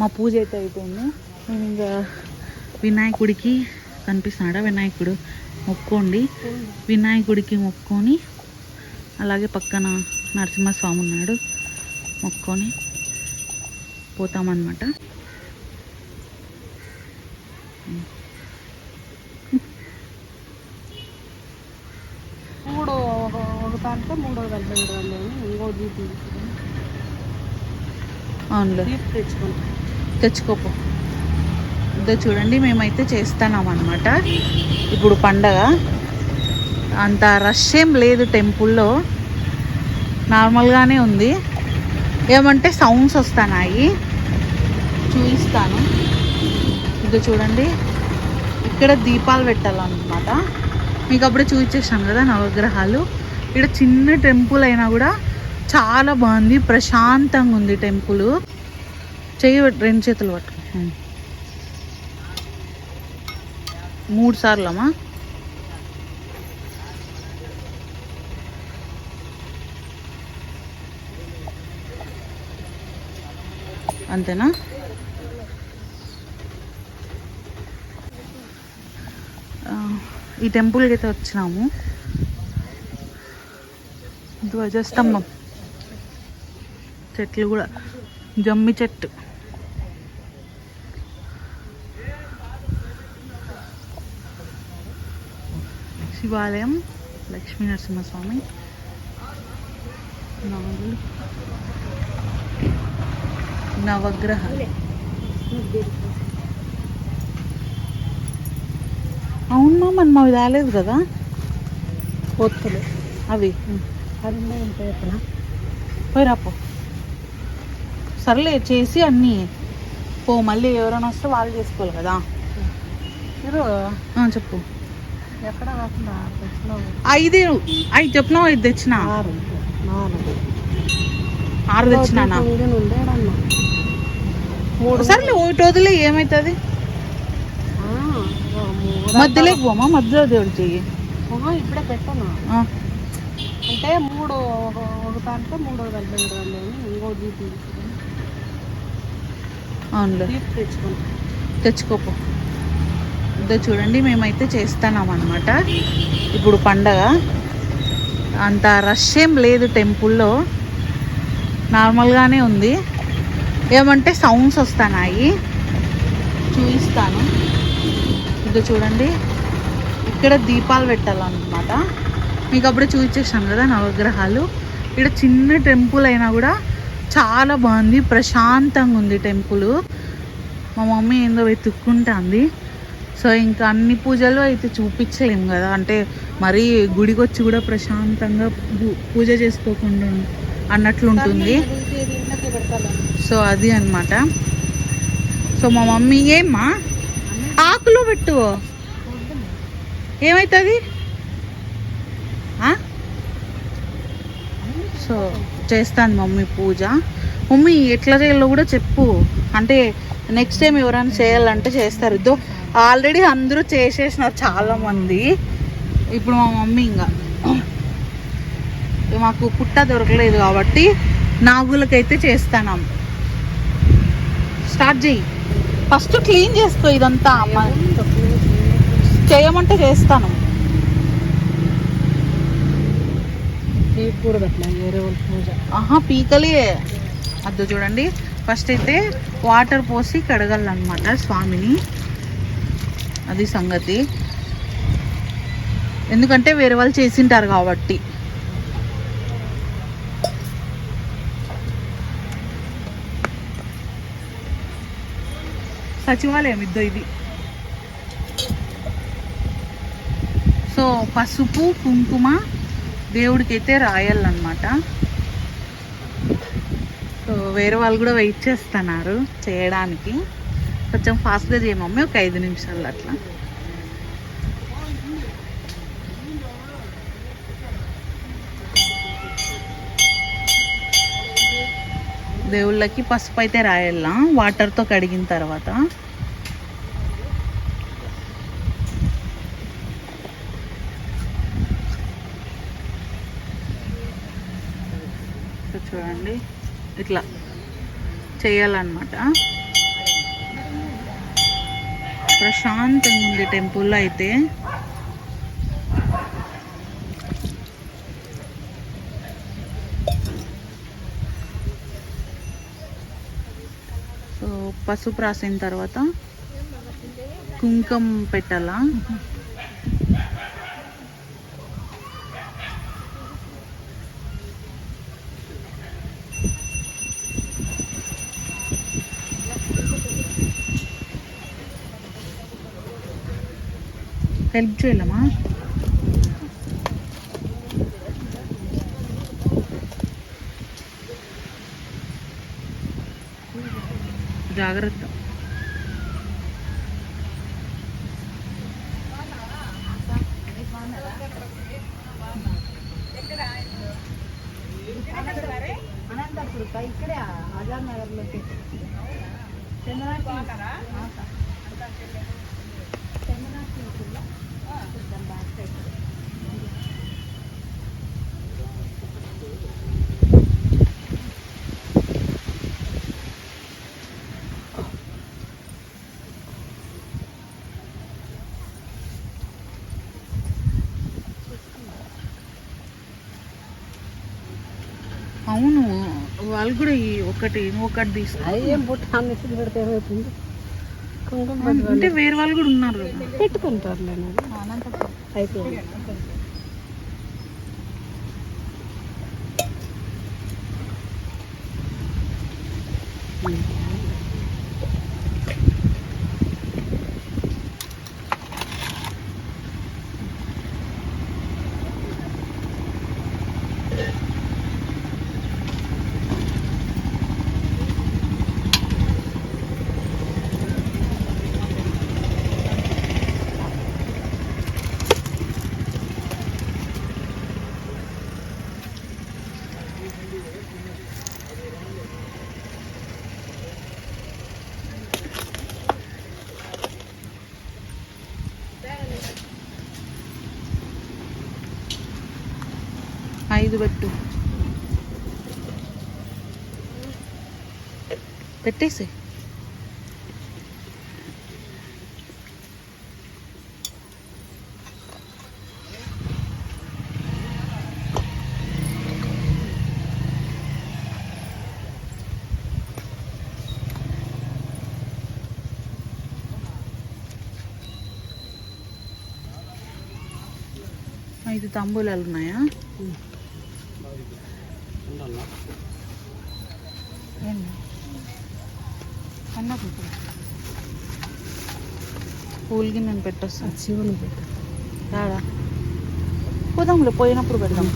మా పూజ అయితే అయిపోయింది. మేము ఇంకా వినాయకుడికి కనిపిస్తున్నాడా? వినాయకుడు మొక్కోండి. వినాయకుడికి మొక్కొని అలాగే పక్కన నరసింహస్వామి ఉన్నాడు మొక్కొని పోతామన్నమాట. మూడు ఒక- దాంట్లో మూడో రెండు ఇంకో దీపం దీపం తెచ్చుకుంటాం తెచ్చుకోపో ఇదో చూడండి మేమైతే చేస్తున్నాం అనమాట ఇప్పుడు పండగ. అంత రష్ ఏం లేదు టెంపుల్లో. నార్మల్గానే ఉంది. ఏమంటే సౌండ్స్ వస్తున్నాయి. చూపిస్తాను. ఇదో చూడండి. ఇక్కడ దీపాలు పెట్టాలన్నమాట. మీకు అప్పుడే చూపించేసాను కదా నవగ్రహాలు. ఇక్కడ చిన్న టెంపుల్ అయినా కూడా చాలా బాగుంది. ప్రశాంతంగా ఉంది టెంపుల్. చెయ్యి రెండు చేతులు పట్టు. మూడు సార్లు అమ్మా అంతేనా ఈ టెంపుల్కి అయితే వచ్చినాము. ధ్వజస్తంభం. చెట్లు కూడా జమ్మి చెట్టు. శివాలయం లక్ష్మీ నరసింహస్వామి. నాగులు నవగ్రహాలు అవును మన మావి రాలేదు కదా? ఒత్తులు అవి. అది ఉంటాయి పోయి రాపో సర్లే చేసి అన్నీ. పో మళ్ళీ ఎవరైనా వస్తే వాళ్ళు చేసుకోవాలి కదా. చెప్పు. ఐదు ఐదు చెప్పినావు? ఐదు తెచ్చిన? ఆరు. తెచ్చినానా మూడు సర్లే ఒకటి వదిలే ఏమవుతుంది మూడు మధ్యలోకి పోమా? మధ్యలో దేవుడు చెయ్యి. ఇప్పుడే పెట్టాను? అంటే మూడు ఒక- దాంట్లో మూడో కలిపి రెండు ఇంకో దీపం తీసుకొని అవునులే. దీపం తెచ్చుకుంటాం తెచ్చుకోపో. ఇదో చూడండి మేమైతే చేస్తున్నాం అనమాట ఇప్పుడు పండగ. అంత రష్ ఏం లేదు టెంపుల్లో. నార్మల్గానే ఉంది. ఏమంటే సౌండ్స్ వస్తున్నాయి. చూపిస్తాను. ఇదో చూడండి. ఇక్కడ దీపాలు పెట్టాలన్నమాట. మీకు అప్పుడే చూపించేసాను కదా నవగ్రహాలు. ఇక్కడ చిన్న టెంపుల్ అయినా కూడా చాలా బాగుంది. ప్రశాంతంగా ఉంది టెంపుల్. మా మమ్మీ ఏందో వెతుక్కుంటుంది. సో ఇంకా అన్ని పూజలు అయితే చూపించలేము కదా. అంటే మరీ గుడికి వచ్చి కూడా ప్రశాంతంగా పూ- పూజ చేసుకోకుండా అన్నట్లుంటుంది సో అది అన్నమాట. సో మా మమ్మీ ఏమ్మా? ఆకులో పెట్టు ఏమవుతుంది సో చేస్తాను మమ్మీ పూజ. మమ్మీ ఎట్లా చేయాలో కూడా చెప్పు. అంటే నెక్స్ట్ టైం ఎవరైనా చేయాలంటే చేస్తారు. ఇదో ఆల్రెడీ అందరూ చేసేసినారు చాలా మంది. ఇప్పుడు మా మమ్మీ ఇంకా మాకు పుట్ట దొరకలేదు కాబట్టి నాగులకైతే చేస్తాను. స్టార్ట్ చేయి ఫస్ట్ క్లీన్ చేసుకో ఇదంతా అమ్మ. చేయమంటే చేస్తాను. ఆహా పీకలే. అద్దు చూడండి. ఫస్ట్ అయితే వాటర్ పోసి కడగాలన్నమాట స్వామిని. అది సంగతి. ఎందుకంటే వేరే వాళ్ళు చేసింటారు కాబట్టి. సచివాలయం ఇద్దో ఇది. సో పసుపు కుంకుమ దేవుడికి అయితే రాయాలన్నమాట. సో వేరే వాళ్ళు కూడా వెయిట్ చేస్తున్నారు చేయడానికి. కొంచెం ఫాస్ట్గా చేయమమ్మీ ఒక ఐదు నిమిషాలు అట్లా. దేవుళ్ళకి పసుపు అయితే రాయల్లా వాటర్తో కడిగిన తర్వాత. చూడండి. ఇట్లా చేయాలన్నమాట. ప్రశాంతంగా ఉంది టెంపుల్లో అయితే. సో పసుపు రాసిన తర్వాత కుంకం పెట్టాలా? హెల్ప్ చేయలేమా జాగ్రత్త. ఇక్కడే ఆజాద్ నగర్లో అవును వాళ్ళు కూడా ఈ ఒకటి ఒకటి తీసుకో అది ఏం పుట్ట అన్నిటిని పెడితే ఏమవుతుంది కుంకుమ అంటే వేరే వాళ్ళు కూడా ఉన్నారు కదా. పెట్టుకుంటారులే అయిపోయింది. ఐదు పెట్టు పెట్టేసి ఐదు తాంబూలాలు ఉన్నాయా అన్న పూలకి నేను పెట్టొస్తాను శివుని పెట్టు. రాడా పోదాంలే పోయినప్పుడు పెడదాం.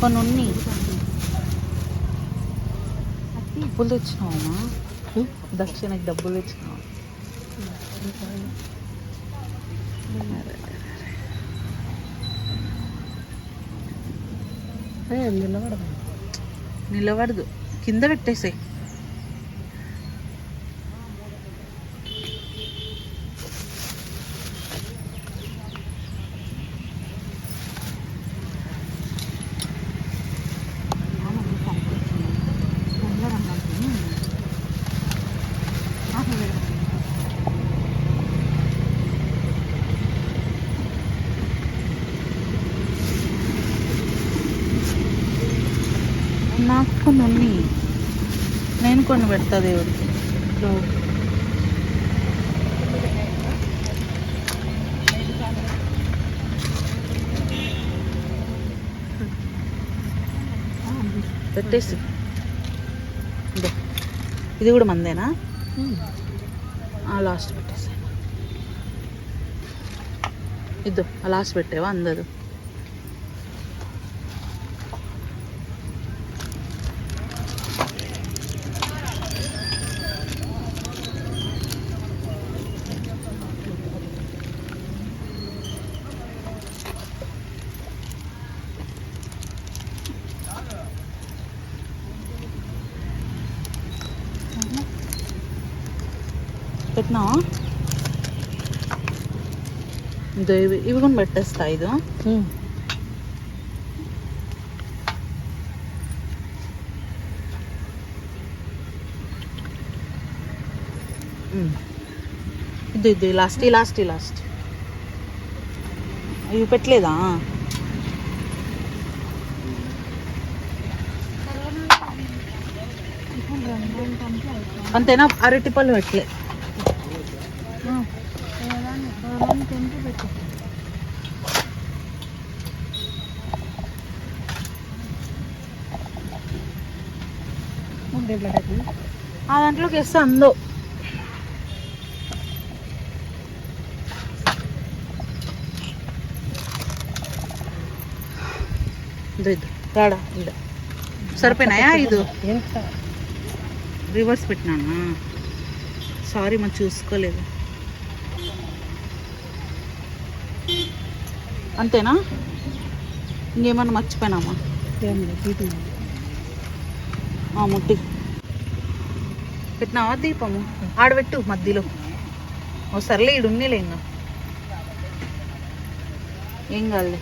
కొన్ని ఉన్నాయి డబ్బులు తెచ్చినావమ్మా? దక్షిణకి డబ్బులు తెచ్చినావా? నిలబడదాం. నిలబడదు. కింద పెట్టేసాయి. నాకు కొన్ని ఉన్నాయి నేను కొన్ని పెడతా దేవుడికి పెట్టేసి. ఇదో. ఇది కూడా మందేనా? లాస్ట్ పెట్టేసి ఇద్దు లాస్ట్ పెట్టేవా? అందరు. పెట్టినావా ఇదో ఇవి ఇవి కూడా పెట్టేస్తా ఇది. ఇది ఇది లాస్ట్ ఈ లాస్ట్ ఈ లాస్ట్ ఇవి పెట్టలేదా? అంతేనా? అరటిపళ్ళు పెట్టలే. ఆ దాంట్లోకి వేస్తే అందో. ఇది రాడా సరిపోయినాయా ఇది? రివర్స్ పెట్టినానా? సారీ మనం చూసుకోలేదు. అంతేనా? ఇంకేమన్నా మర్చిపోయినామా? ముట్టి. పెట్టినావా దీపము? ఆడబెట్టు మధ్యలో. ఓ సర్లే ఈడు ఉన్నీలే ఇంకా. ఏం కాదులే.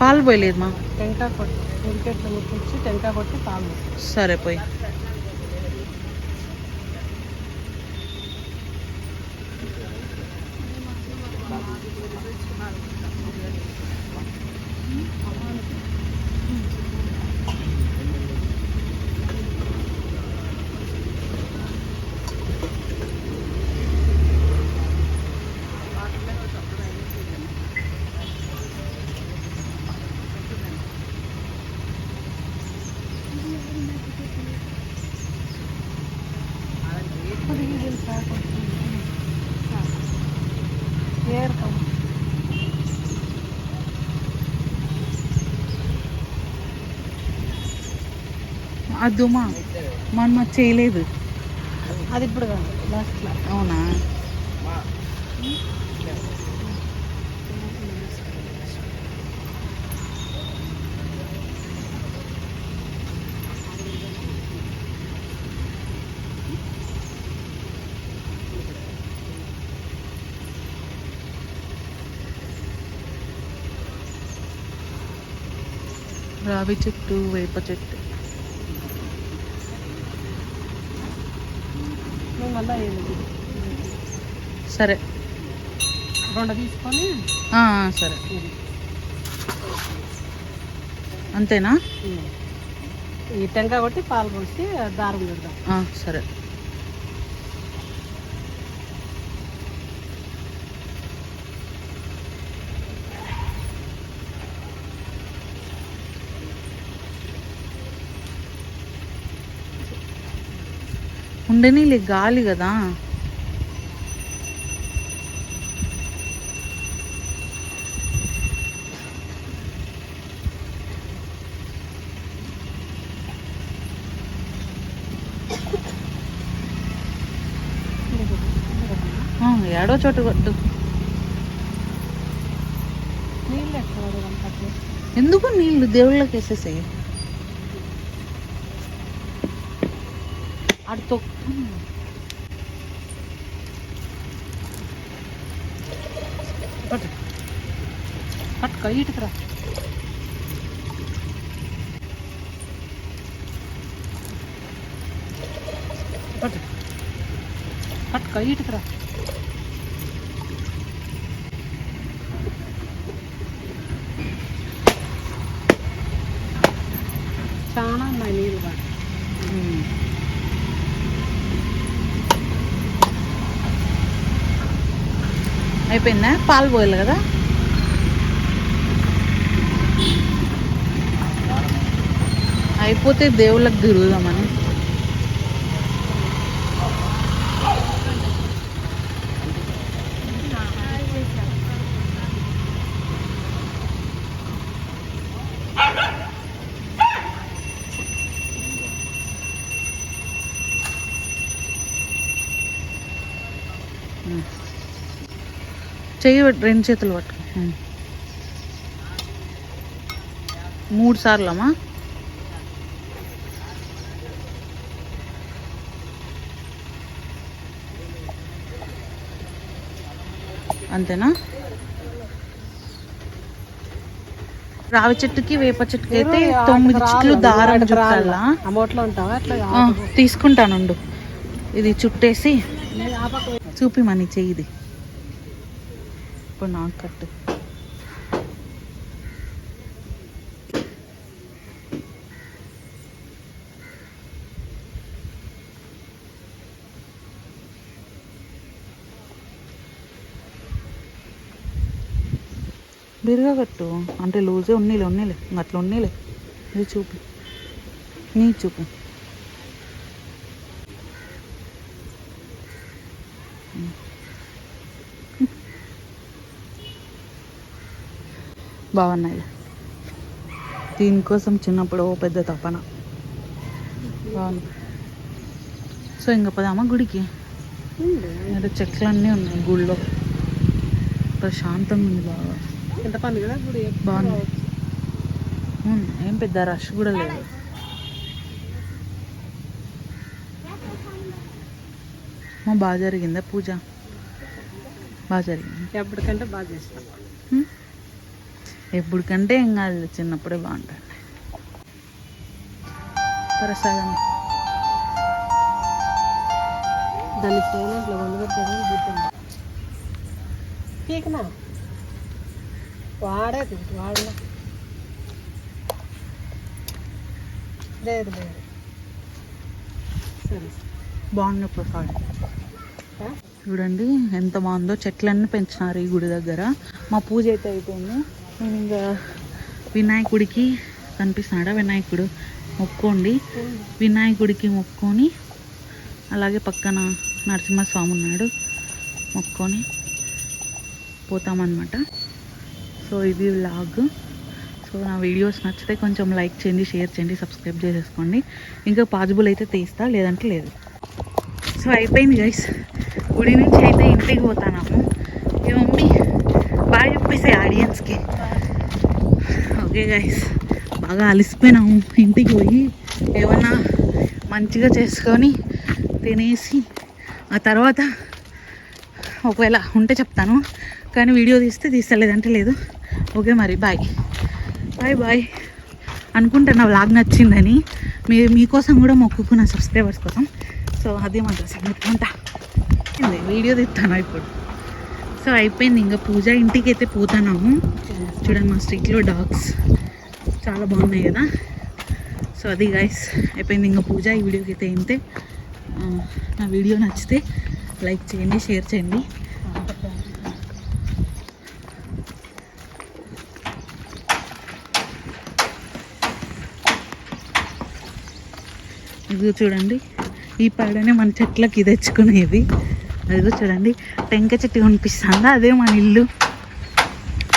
పాలు పోయలేదు మా టెంకాయ కొట్టి ఉడికెట్లు ముట్టించి టెంకాయ కొట్టి పాలు. సరే పోయి అదుమా మన చేయలేదు. అది ఇప్పుడు లాస్ట్లో అవునా? రావి చెట్టు వేప చెట్టు. మళ్ళీ సరే. రెండు తీసుకొని సరే. అంతేనా. ఈ టెంకాయ కొట్టి పాలు పోసి దారం పెడదాం సరే. ఉండని గాలి కదా. ఏడో చోటు కొట్టు. ఎందుకు నీళ్ళు? దేవుళ్ళకి వేసేసాయి అటు తొక్కు పట్టు పట్టుకో ఇటుకు రా పట్టు పట్టుకో ఇటుకు రా చాలా ఉన్నాయి నీళ్ళు కూడా ఉమ్. అయిపోయిందా? పాలు పోయాలి కదా? అయిపోతే దేవుళ్ళకి తిరుగుదామని చెయ్యి రెండు చేతులు పట్టు. మూడు సార్లు అమ్మా అంతేనా? రావి చెట్టుకి వేప చెట్టుకి అయితే తొమ్మిది చుట్లు దారం చుట్టాలా? తీసుకుంటానుండు ఇది చుట్టేసి చూపి మనీ చెయ్యిది ఇప్పుడు నాకు కట్టు బిరుగా కట్టు అంటే లూజే ఉన్నీలే ఉన్నీలే ఇంక అట్లా ఉన్నీలే ఇది చూపు నీ చూపు బాగున్నాయి. దీనికోసం చిన్నప్పుడు ఓ పెద్ద తపన. బాగుంది. సో ఇంకా పదామా గుడికి? ఇక్కడ చెట్లన్నీ ఉన్నాయి గుళ్ళో. ప్రశాంతంగా ఉంది బాగా. ఎంత పని కదా గుడి? బాగుంది. ఏం పెద్ద రష్ కూడా లేదు. మా బాగా జరిగిందా పూజ? బాగా జరిగింది? ఎప్పటికంటే బాగా చేస్తాం. హ్మ్? ఎప్పటికంటే ఏం కాదు చిన్నప్పుడే బాగుంటుంది. ప్రసాదం. దాన్ని వండు పెట్టాను. గుర్తుంది పీకనా? వాడేది వాడలా లేదు లేదు. సరే బాగుంది ప్రసాదం? చూడండి ఎంత బాగుందో చెట్లన్నీ పెంచినారు ఈ గుడి దగ్గర. మా పూజ అయితే అయిపోయింది. వినాయకుడికి కనిపిస్తున్నాడా? వినాయకుడు మొక్కోండి. వినాయకుడికి మొక్కొని అలాగే పక్కన నరసింహస్వామి ఉన్నాడు. మొక్కొని పోతామన్నమాట. సో ఇది వ్లాగ్ సో నా వీడియోస్ నచ్చితే కొంచెం లైక్ చేయండి షేర్ చేయండి సబ్స్క్రైబ్ చేసేసుకోండి. ఇంకా పాజిబుల్ అయితే తీస్తా లేదంటే లేదు. సో అయిపోయింది గైస్ గుడి నుంచి అయితే ఇంటికి పోతాను మమ్మీ బాగా చెప్పేసి ఆడియన్స్కి ఓకే గైస్ బాగా అలిసిపోయినాము. ఇంటికి పోయి ఏమన్నా మంచిగా చేసుకొని తినేసి ఆ తర్వాత ఒకవేళ ఉంటే చెప్తాను. కానీ వీడియో తీస్తే తీస్తలేదంటే లేదు. ఓకే మరి బాయ్ బాయ్ బాయ్ అనుకుంటా నా వ్లాగ్ నచ్చిందని. మీ మీకోసం కూడా మొక్కుకున్న సబ్స్క్రైబర్స్ కోసం. సో అది మాట సంగతి ఉంటా. వీడియో తీస్తాను ఇప్పుడు? సో అయిపోయింది. ఇంకా పూజ ఇంటికి అయితే పోతున్నాము. చూడండి మా స్ట్రీట్లో డాగ్స్ చాలా బాగున్నాయి కదా. సో అది గైస్ అయిపోయింది. ఇంకా పూజ ఈ వీడియోకి అయితే ఇంతే నా వీడియో నచ్చితే లైక్ చేయండి షేర్ చేయండి. ఇది చూడండి ఈ పడనే మన చెట్లకి తెచ్చుకునేది. అదిగో చూడండి టెంక చెట్టు కనిపిస్తుందా? అదే మన ఇల్లు.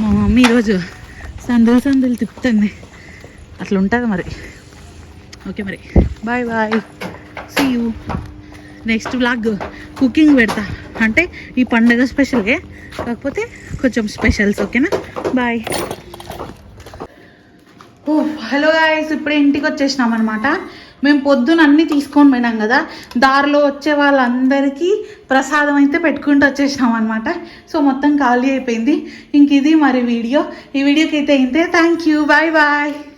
మా మమ్మీ ఈరోజు సందులు సందులు తిప్పుతుంది. అట్లా ఉంటుంది మరి. ఓకే మరి. Bye bye. See you next blog cooking పెడతా. అంటే ఈ పండగ స్పెషల్గే కాకపోతే కొంచెం స్పెషల్స్ ఓకేనా? బాయ్ ఓ హలో గాయస్ ఇప్పుడే ఇంటికి వచ్చేసినాం అనమాట మేము పొద్దున అన్నీ తీసుకొని పోయినాం కదా దారిలో వచ్చే వాళ్ళందరికీ ప్రసాదం అయితే పెట్టుకుంటూ వచ్చేసినాం అనమాట సో మొత్తం ఖాళీ అయిపోయింది. ఇంక ఇది మరి వీడియో. ఈ వీడియోకి అయితే అయితే థ్యాంక్ యూ బాయ్ బాయ్